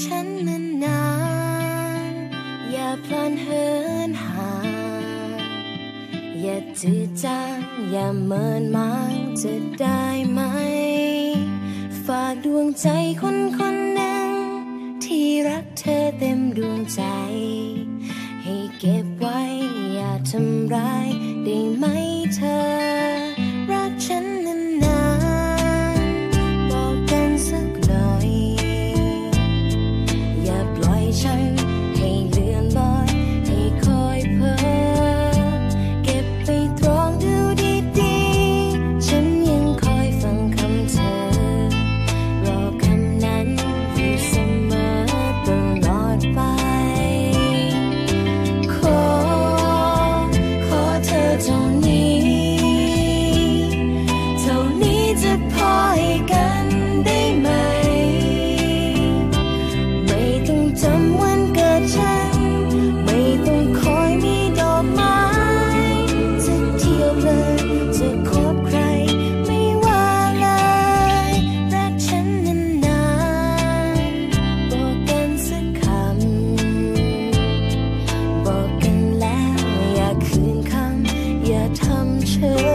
ฉันนานๆอย่าพลันเหินห่างอย่าจืดจางอย่าเมินมางจะได้ไหม ฝากดวงใจคนค change.